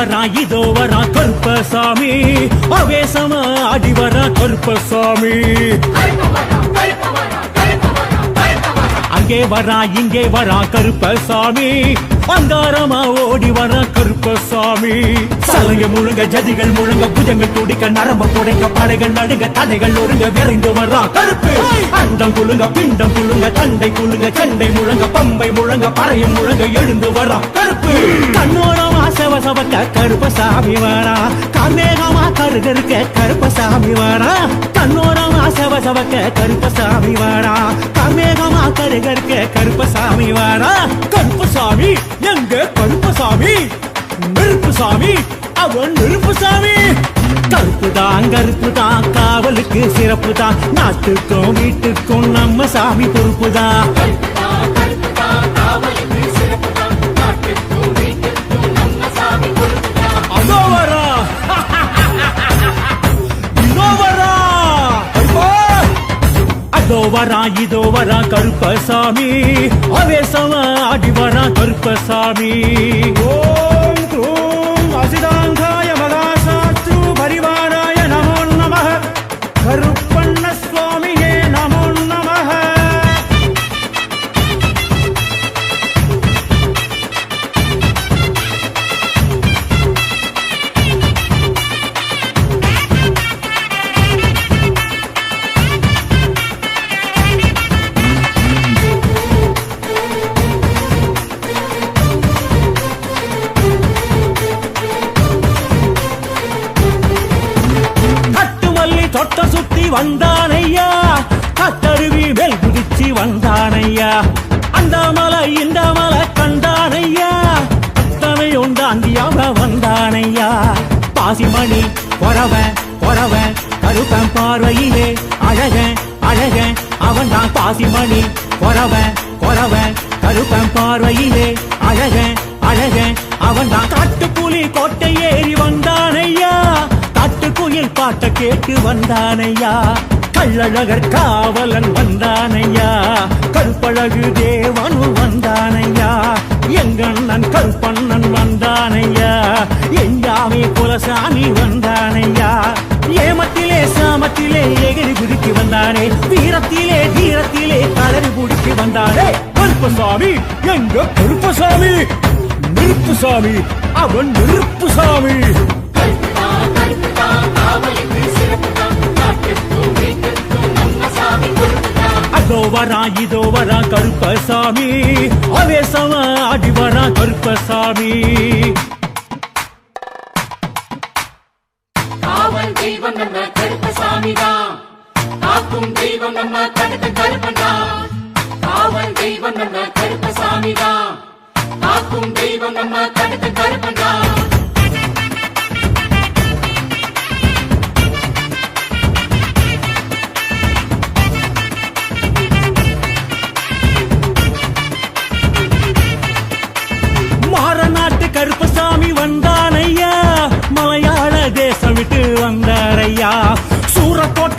வரா இதோ வரா கருப்பசாமி. அவேசமா ஆடி வரா கருப்பசாமி. அங்கே வரா இங்கே வரா கருப்பசாமி. அங்காரமா ஓடி வர கருப்பசாமி. சலங்க முழுங்க ஜதிகள் முழுங்க புஜங்கள் துடிக்க நரம்பு துடைக்க படைகள் நடுங்க தடைகள் ஒருங்க விரைந்து வரா கருப்பு. அண்டம் குழுங்க பிண்டம் குழுங்க தண்டை குழுங்க சண்டை முழங்க பம்பை முழங்க பறையும் முழங்க எழுந்து வரா கருப்பு. கண்ணோரமா சவசவக்க கருப்பசாமி வரா. கார்மேகமா கருகருக்க கருப்பசாமி வரா. கண்ணோரமா சவசவக்க கருப்பசாமி வரா. மாமா கருகருக்க கருப்பசாமி வரா. கருப்பசாமி எங்க கருப்பசாமி? நெருப்பு சாமி அவன் நெருப்பு சாமி கருப்பு தான் கருப்பு தான் காவலுக்கு சிறப்பு தான் நாட்டுக்கும் வீட்டுக்கும் நம்ம சாமி பொறுப்பு தான் வரா இதோ வரா கருப்பசாமி. அவேசமா ஆடி வரா கருப்பசாமி. ஓ வந்தானையா? கட்டருவி மேல் குதிச்சு வந்தானையா? அந்த மலை இந்த மலை கண்டானையா? தமையும் உண்டாந்தியாக வந்தானையா? பாசிமணி பொறவன் பொறவன் கருப்பன் பார்வையிலே அழகன் அழகன். அவன் தான் பாசிமணி பொறவன் பொறவன் கருப்பன் பார்வையிலே அழகன் அழகன். அவன் தான் காட்டுப்புலி கோட்டை ஏறி வந்தானையா காட்டுக்குயில் பாட்ட கேட்டு வந்தானையா? கள்ளழகர் காவலன் வந்தானையா? கருப்பழகு தேவனு வந்தானையா? எங்கண்ணன் கருப்பண்ணன் வந்தானையா? எஞ்சாமி குலசாமி வந்தானையா? ஏமத்திலே சாமத்திலே எகிரி குதிக்கு வந்தானே? வீரத்திலே தீரத்திலே கலரி குடிக்கு வந்தானே? கருப்பசாமி எங்க கருப்பசாமி? நெருப்புசாமி அவன் நெருப்புசாமி சாமி வரா இதோ வரா கருப்பசாமி. அவேசமா ஆடி வரா கருப்பசாமி. காவல் தெய்வம் நம்ம கருப்பசாமி தான். காக்கும் தெய்வம் நம்ம கடுத்த கருப்பன் காவல் தெய்வம் நம்ம கருப்பசாமி தான். காக்கும் தெய்வம் நம்ம கடுத்த கருப்பன்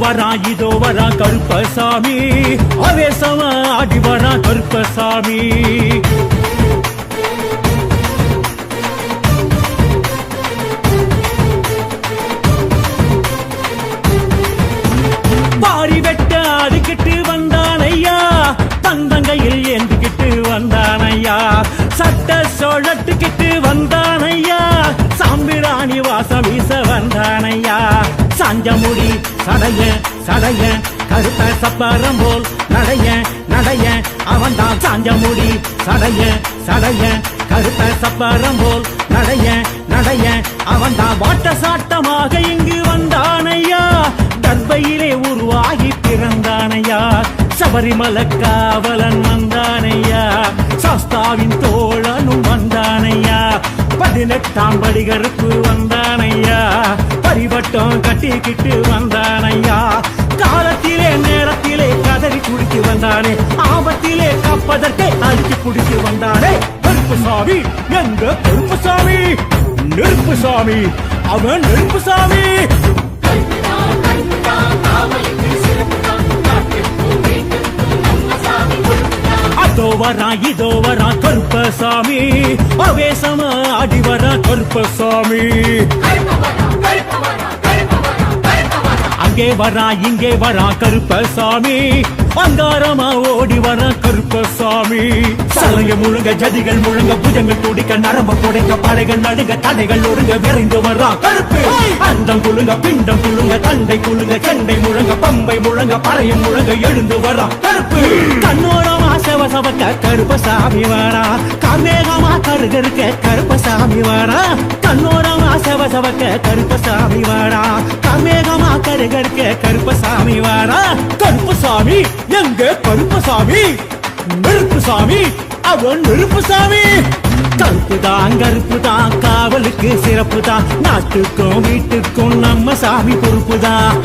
வரா இதோ வரா கருப்பசாமி. அவேசமா ஆடி வரா கருப்பசாமி. பாரி வெட்ட அதுக்கிட்டு வந்தான் ஐயா தந்தங்கையில் ஏந்துக்கிட்டு வந்தானையா சட்ட சோழட்டுக்கிட்டு வந்தான் ஐயா சாம்பிராணி வாசம் வீச வந்தான் ஐயா சாஞ்ச முடி சடைய சடைய கருத்த சப்பரம் போல் நடைய நடைய அவன்தான் சாஞ்சமுடி சடைய சடைய கருத்த சப்பரம் போல் நடைய நடைய அவன்தான் வாட்ட சாட்டமாக இங்கு வந்தானையா? தர்பையிலே உருவாகி பிறந்தானையா? சபரிமல காவலன் வந்தானையா? சாஸ்தாவின் தோழனும் வந்தானையா? பதினெட்டாம் படிகருக்கு வந்தானையா? பரிவட்டம் கட்டிக்கிட்டு வந்தானையா. காலத்திலே நேரத்திலே கதறி குடித்து வந்தானே. ஆபத்திலே கப்பதற்கே அழுத்தி குடித்து வந்தானே. கருப்பு சாமி எங்க கருப்பு சாமி? நெருப்பு சாமி அவன் நெருப்பு சாமி. அதோ வரா இதோ வரா கருப்பசாமி அவேசமா அடி வரா கருப்பசாமி கருப்பவரா இங்கே வரா இங்கே வரா கருப்பசாமி. அங்காரமா ஓடி வரா கருப்பசாமி. சலங்க முழுங்க ஜதிகள் முழுங்க புஜங்கள் துடிக்க நரம்பு துடைக்க படைகள் நடுங்க தடைகள் ஒழுங்க விரைந்து வரா கருப்பு. அந்தம் குழுங்க பிண்டம் குழுங்க தண்டை குழுங்க கண்டை முழங்க பம்பை முழங்க பறையும் முழங்க எழுந்து வரா கருப்பு. கண்ணோரமா செவசவக்க கருப்பசாமி வாரா. கமேகமா கருகருக்க கருப்பசாமி வாரா. கண்ணோரமா கசவக்க கருப்பசாமி வாடா. கமேகமா கருகருக்க கருப்பசாமி வாடா. கருப்பசாமி எங்க கருப்பசாமி? நெருப்பு சாமி அவன் நெருப்பு சாமி கருப்பு தான் கருப்பு தான் காவலுக்கு சிறப்பு தான் நாட்டுக்கும் வீட்டுக்கும் நம்ம சாமி பொறுப்பு தான்